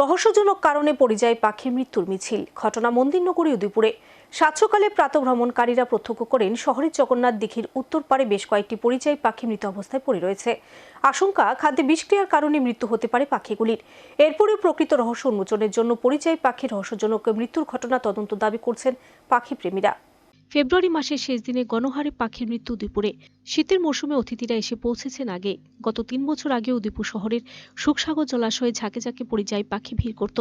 রহস্যজনক কারণে পরিযায়ী পাখির মৃত্যুর মিছিল। ঘটনা মন্দিরনগরী উদয়পুরে সাতসকালে প্রাতভ্রমণকারীরা প্রত্যক্ষ করেন, শহরের জগন্নাথ দিঘির উত্তর পারে বেশ কয়েকটি পরিযায়ী পাখি মৃত অবস্থায় পড়ে রয়েছে। আশঙ্কা, খাদ্যে বিষক্রিয়ার কারণে মৃত্যু হতে পারে পাখিগুলির। এরপরেও প্রকৃত রহস্য উন্মোচনের জন্য পরিযায়ী পাখির রহস্যজনক মৃত্যুর ঘটনা তদন্ত দাবি করছেন পাখি প্রেমীরা ফেব্রুয়ারি মাসের শেষ দিনে গণহারে পাখির মৃত্যু উদয়পুরে। শীতের মৌসুমে অতিথিরা এসে পৌঁছেছেন আগে। গত তিন বছর আগে উদয়পুর শহরের সুখসাগর জলাশয়ে ঝাঁকে ঝাঁকে পরিযায়ী পাখি ভিড় করত।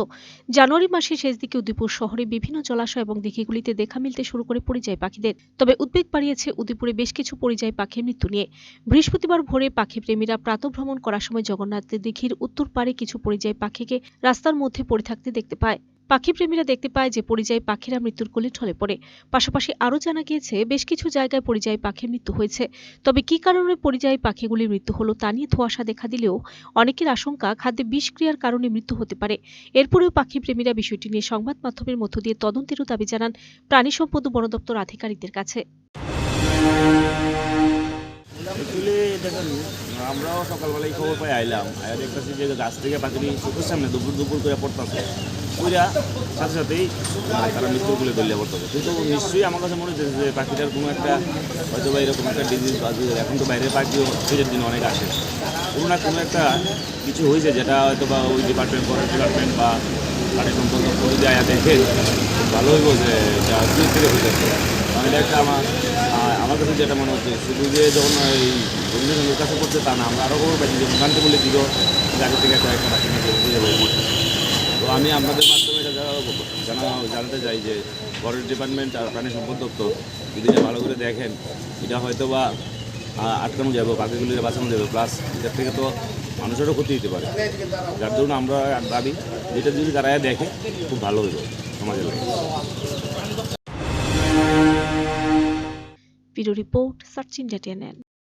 জানুয়ারি মাসের শেষ দিকে উদয়পুর শহরে বিভিন্ন জলাশয় এবং দিঘিগুলিতে দেখা মিলতে শুরু করে পরিযায়ী পাখিদের। তবে উদ্বেগ বাড়িয়েছে উদয়পুরে বেশ কিছু পরিযায়ী পাখির মৃত্যু নিয়ে। বৃহস্পতিবার ভোরে পাখি প্রেমীরা প্রাতভ্রমণ করার সময় জগন্নাথ দিঘির উত্তর পারে কিছু পরিযায়ী পাখিকে রাস্তার মধ্যে পড়ে থাকতে দেখতে পায়। পাখি প্রেমীরা দেখতে পায় যে পরিযায়ী পাখিরা মৃত্যুর কোলে ঢলে পড়ে। পাশাপাশি আরও জানা গিয়েছে, বেশ কিছু জায়গায় পরিযায়ী পাখির মৃত্যু হয়েছে। তবে কী কারণে পরিযায়ী পাখিগুলির মৃত্যু হলো তা নিয়ে ধোঁয়াশা দেখা দিলেও অনেকের আশঙ্কা খাদ্যে বিষক্রিয়ার কারণে মৃত্যু হতে পারে। এরপরেও পাখি প্রেমীরা বিষয়টি নিয়ে সংবাদ মাধ্যমের মধ্য দিয়ে তদন্তেরও দাবি জানান প্রাণী সম্পদ ও বন দপ্তর আধিকারিকদের কাছে আমরাও সকালবেলায় খবর পাই, আইলাম। আয়া দেখতেছি যে গাছ থেকে পাখি চোখের সামনে দুপুর দুপুর করে পড়তেছে। ওইরা সাথে সাথেই মানে তারা মৃত্যুর কুলে দলিয়া পড়তেছে কিন্তু নিশ্চয়ই আমার কাছে মনে হচ্ছে যে পাখিটার কোনো একটা হয়তো বা এরকম একটা ডিজিজ বা এখন তো বাইরের পাখিও শীতের দিনে অনেক আসে। কোনো না কোনো একটা কিছু হয়েছে যেটা হয়তো বা ওই ডিপার্টমেন্ট ফরেস্ট ডিপার্টমেন্ট বা পানি সম্পদ যদি আয়া দেখে ভালো হইব যে এটা দুই থেকে হইতেছে কারণ এটা একটা আমার আমার কাছে যেটা মনে হচ্ছে, শুধু যে যখন এই রবীন্দ্রনাথের কাছে করছে তা না, আমরা আরও খবর পাইছি যে গানকে বলে দিল আগে থেকে একটা একটা পাখি নিয়ে যাবে। আমি আপনাদের মাধ্যমে এটা জানা- জানা জানাতে চাই যে ফরেস্ট ডিপার্টমেন্ট আর প্রাণী সম্পদ দপ্তর যদি ভালো করে দেখেন, এটা হয়তো বা আটকানো যাবে পাখিগুলিকে বাঁচানো যাবে। প্লাস এটার থেকে তো মানুষেরও ক্ষতি হতে পারে। যার জন্য আমরা দাবি, যেটা যদি তারা দেখে, খুব ভালো হইব সমাজের লাগে ব্যুরো রিপোর্ট, সার্চ ইন্ডিয়া